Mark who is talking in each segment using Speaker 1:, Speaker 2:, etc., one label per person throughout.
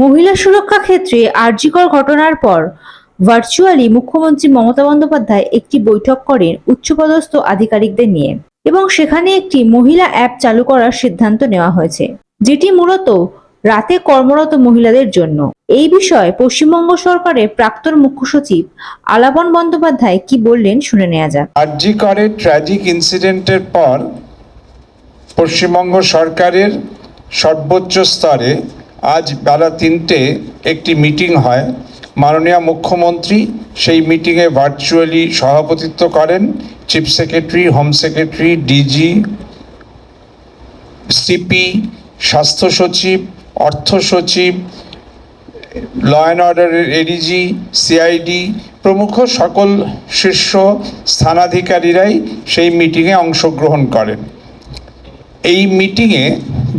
Speaker 1: মহিলা সুরক্ষা ক্ষেত্রে আরজিকর ঘটনার পর ভার্চুয়ালি মুখ্যমন্ত্রী মমতা বন্দ্যোপাধ্যায় একটি বৈঠক করেন উচ্চপদস্থ আধিকারিকদের নিয়ে এবং সেখানে একটি মহিলা অ্যাপ চালু করার সিদ্ধান্ত নেওয়া হয়েছে, যেটি মূলত রাতে কর্মরত মহিলাদের জন্য। এই বিষয়ে পশ্চিমবঙ্গ সরকারের প্রাক্তন মুখ্য সচিব আলাপন বন্দ্যোপাধ্যায় কি বললেন শুনে নেওয়া যাক।
Speaker 2: আরজি ট্র্যাজিক ইনসিডেন্টের পর পশ্চিমবঙ্গ সরকারের সর্বোচ্চ স্তরে আজ বেলা তিনটে একটি মিটিং হয়। মাননীয় মুখ্যমন্ত্রী সেই মিটিংয়ে ভার্চুয়ালি সভাপতিত্ব করেন। Chief secretary, home secretary, DG, CP, স্বাস্থ্য সচিব, অর্থ সচিব ল অ্যান্ড অর্ডারের এডিজি সিআইডি প্রমুখ সকল শীর্ষ স্থানাধিকারীরাই সেই মিটিংয়ে অংশগ্রহণ করেন। এই মিটিংয়ে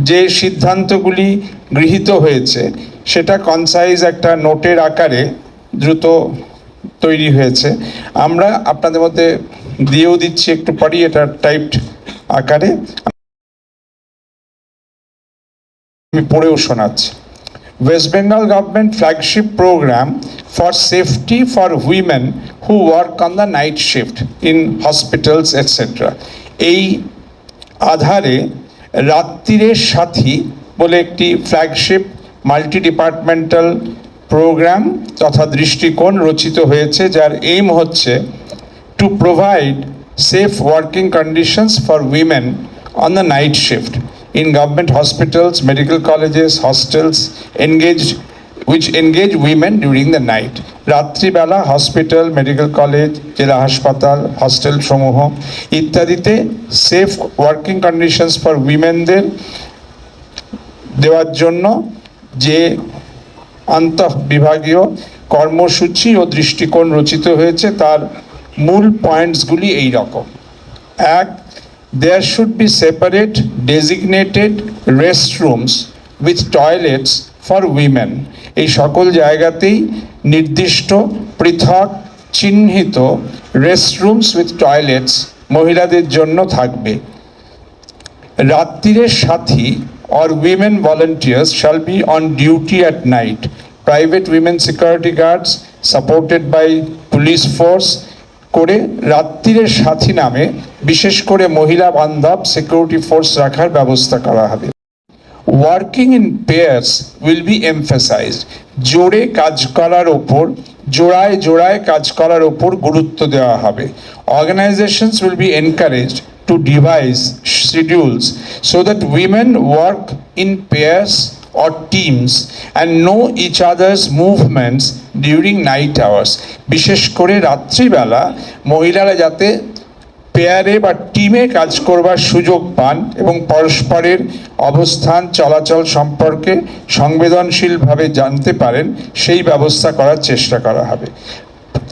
Speaker 2: যে সিদ্ধান্তগুলি গৃহীত হয়েছে। সেটা কনসাইজ একটা নোটের আকারে দ্রুত তৈরি হয়েছে। আমরা আপনাদের মধ্যে দিয়েও দিচ্ছি একটু পরই এটা টাইপড আকারে। আমি পড়েও শোনাচ্ছি। West Bengal government flagship programme for safety for women who work on the night shift in hospitals etcetera এই আধারে রাত্রিরের সাথী বলে একটি ফ্ল্যাগশিপ মাল্টি ডিপার্টমেন্টাল প্রোগ্রাম তথা দৃষ্টিকোণ রচিত হয়েছে, যার এইম হচ্ছে to provide safe working conditions for women on the night shift in government hospitals medical colleges hostels engage which engage women during the night রাত্রিবেলা হসপিটাল মেডিকেল কলেজ জেলা হাসপাতাল hostel সমূহ ইত্যাদিতে সেফ ওয়ার্কিং কন্ডিশনস ফর উইমেনদের দেওয়ার জন্য যে আন্তঃ বিভাগীয় কর্মসূচি ও দৃষ্টিকোণ রচিত হয়েছে, তার মূল পয়েন্টসগুলি এই রকম এক there should be separate designated restrooms with toilets for women এই সকল জায়গাতেই নির্দিষ্ট, পৃথক, চিহ্নিত রেস্টরুমস উইথ টয়লেটস মহিলাদের জন্য থাকবে। রাত্রিরের সাথী or women volunteers shall be on duty at night. Private women security guards supported by police force করে রাত্রিরের সাথী নামে বিশেষ করে মহিলা বান্ধব সিকিউরিটি ফোর্স রাখার ব্যবস্থা করা হবে working in pairs will be emphasised জোরে কাজ করার ওপর, জোড়ায় জোড়ায় কাজ করার ওপর গুরুত্ব দেওয়া হবে। Organisations will be encouraged to devise schedules so that women work in pairs or teams and know each other's movements during night hours বিশেষ করে রাত্রিবেলা মহিলারা যাতে পেয়ারে বা টিমে কাজ করবার সুযোগ পান এবং পরস্পরের অবস্থান, চলাচল সম্পর্কে সংবেদনশীলভাবে জানতে পারেন, সেই ব্যবস্থা করার চেষ্টা করা হবে।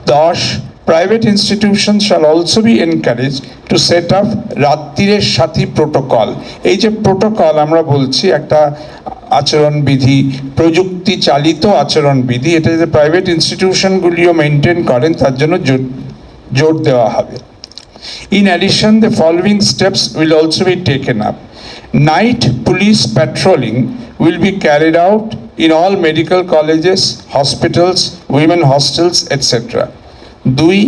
Speaker 2: দশ private institution shall also be encourage to set up রাত্রিরের সাথী প্রোটোকল এই যে প্রোটোকল আমরা বলছি, একটা আচরণবিধি প্রযুক্তি চালিত আচরণবিধি এটা যদি প্রাইভেট ইনস্টিটিউশনগুলিও মেনটেন করেন, তার জন্য জোর- জোর দেওয়া হবে। In addition, the following steps will also be taken up. Night police patrolling will be carried out in all medical colleges, hospitals, women hostels, etc. দুই,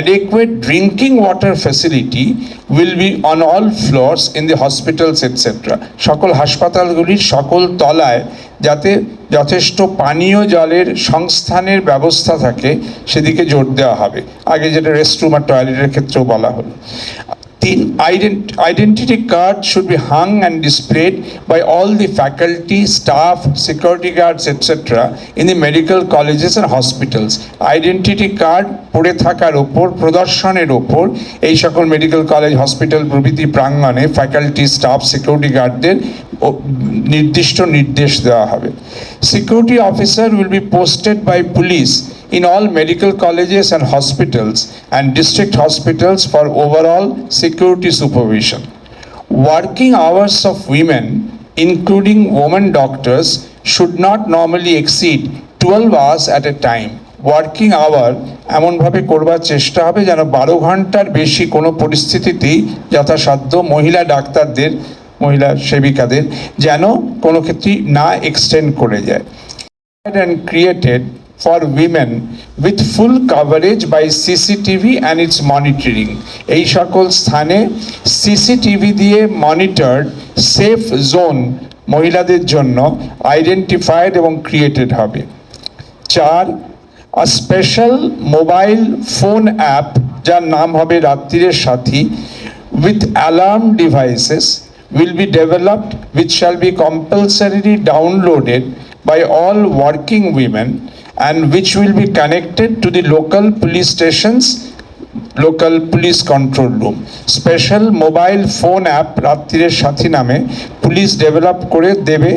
Speaker 2: adequate drinking water facility will be on all floors in the hospitals etcetera সকল হাসপাতালগুলির সকল তলায় যাতে যথেষ্ট পানীয় জলের সংস্থানের ব্যবস্থা থাকে, সেদিকে জোর দেওয়া হবে। আগে যেটা রেস্টরুম আর টয়লেটের ক্ষেত্রেও বলা হলো। তিন identity card should be hung and displayed by all the faculty staff security guards etcetera in the medical colleges and hospitals identity card পড়ে থাকার ওপর প্রদর্শনের ওপর এই সকল মেডিকেল কলেজ হসপিটাল প্রভৃতি প্রাঙ্গণে ফ্যাকাল্টি স্টাফ সিকিউরিটি গার্ডদের নির্দিষ্ট নির্দেশ দেওয়া হবে। Security officer will be posted by police in all medical colleges and hospitals and district hospitals for overall security supervision. Working hours of women, including women doctors, should not normally exceed 12 hours at a time. Working hour এমনভাবে করবার চেষ্টা হবে যেন বারো ঘণ্টার বেশি কোনো পরিস্থিতিতেই যথাসাধ্য মহিলা ডাক্তারদের মহিলা সেবিকাদের যেন কোনো ক্ষেত্রেই না এক্সটেন্ড করে যায় and created for women with full coverage by CCTV and its monitoring এই সকল স্থানে সিসিটিভি দিয়ে মনিটর সেফ জোন মহিলাদের জন্য আইডেন্টিফায়েড এবং ক্রিয়েটেড হবে। চার a special mobile phone app যার নাম হবে রাত্রিরের সাথী with alarm devices will be developed with shall be compulsory downloaded by all working women and which will be connected to the local police stations local police control room special mobile phone app রাত্রিরের সাথী নামে police develop করে দেবে।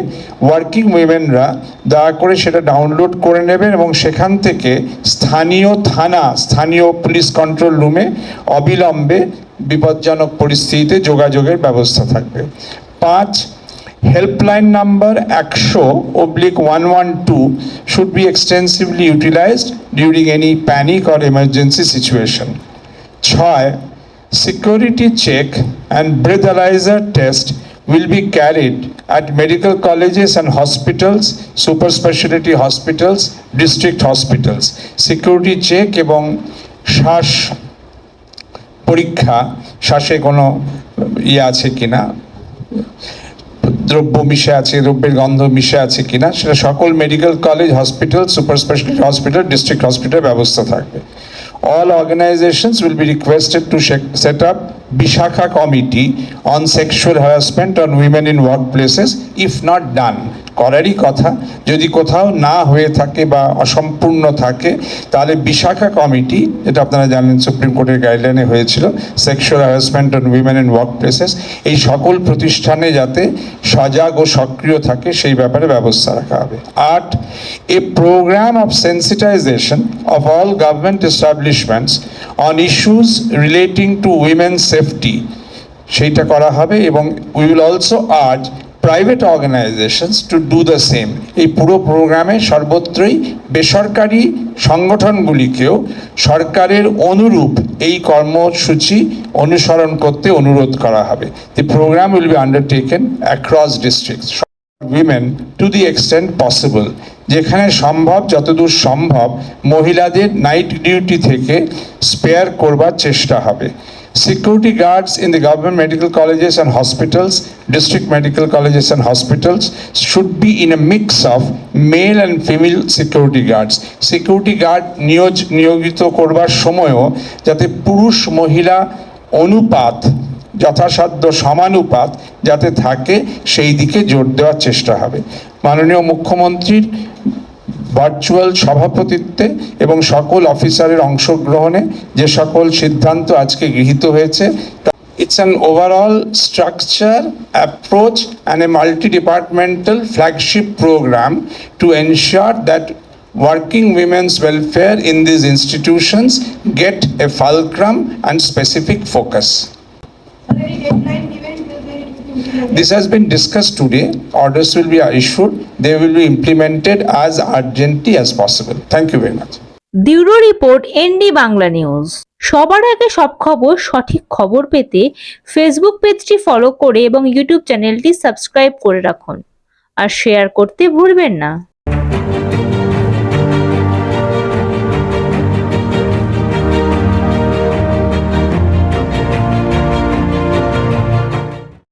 Speaker 2: Working উইমেনরা দয়া করে সেটা download করে নেবেন এবং সেখান থেকে স্থানীয় থানা, স্থানীয় পুলিশ কন্ট্রোল রুমে অবিলম্বে বিপজ্জনক পরিস্থিতিতে যোগাযোগের ব্যবস্থা থাকবে। পাঁচ হেল্পলাইন নাম্বার একশো oblique one one two should be extensively utilised during any panic or emergency situation ছয় security check and breathalyzer test will be carried at medical colleges and hospitals, super specialty hospitals, district hospitals. Security check এবং শ্বাস পরীক্ষা শ্বাসে কোনো ইয়ে আছে কিনা দ্রব্য মিশে আছে, দ্রব্যের গন্ধ মিশে আছে কিনা, সেটা সকল medical college hospital super speciality hospital district hospital ব্যবস্থা থাকবে। All organisations will be requested to set up Vishakha committee on sexual harassment on women in workplaces if not done করারই কথা। যদি কোথাও না হয়ে থাকে বা অসম্পূর্ণ থাকে, তাহলে বিশাখা কমিটি যেটা আপনারা জানেন সুপ্রিম কোর্টের গাইডলাইনে হয়েছিল sexual harassment on women in workplaces এই সকল প্রতিষ্ঠানে যাতে সজাগ ও সক্রিয় থাকে, সেই ব্যাপারে ব্যবস্থা রাখা হবে। আট, a programme of sensitisation of all government establishments on issues relating to women safety সেইটা করা হবে এবং we will also urge private organisations to do the same এই পুরো প্রোগ্রামে সর্বত্রই বেসরকারি সংগঠনগুলিকেও সরকারের অনুরূপ এই কর্মসূচি অনুসরণ করতে অনুরোধ করা হবে। The programme will be undertaken across district women to the extent possible যেখানে সম্ভব, যতদূর সম্ভব মহিলাদের নাইট ডিউটি থেকে স্পেয়ার করবার চেষ্টা হবে। Security guards in the government medical colleges and hospitals, district medical colleges and hospitals should be in a mix of male and female security guards. Security guard নিয়োজ নিয়োজিত করবার সময়ও যাতে পুরুষ মহিলা অনুপাত যথাসাধ্য সমানুপাত যাতে থাকে সেই দিকে জোর দেওয়ার চেষ্টা হবে মাননীয় মুখ্যমন্ত্রীর ভার্চুয়াল সভাপতিত্বে এবং সকল অফিসারের অংশগ্রহণে যে সকল সিদ্ধান্ত আজকে গৃহীত হয়েছে it's an overall structure approach and a multi departmental flagship programme to ensure that working women's welfare in this institutions
Speaker 3: get a fulcrum and specific focus
Speaker 2: This has been discussed today. Orders will be issued. They will be implemented as urgently as possible. Thank you very much.
Speaker 1: Bureau report ND Bangla news সবার আগে সব খবর সঠিক খবর পেতে Facebook পেজটি follow করে এবং ইউটিউব চ্যানেলটি সাবস্ক্রাইব করে রাখুন আর শেয়ার করতে ভুলবেন না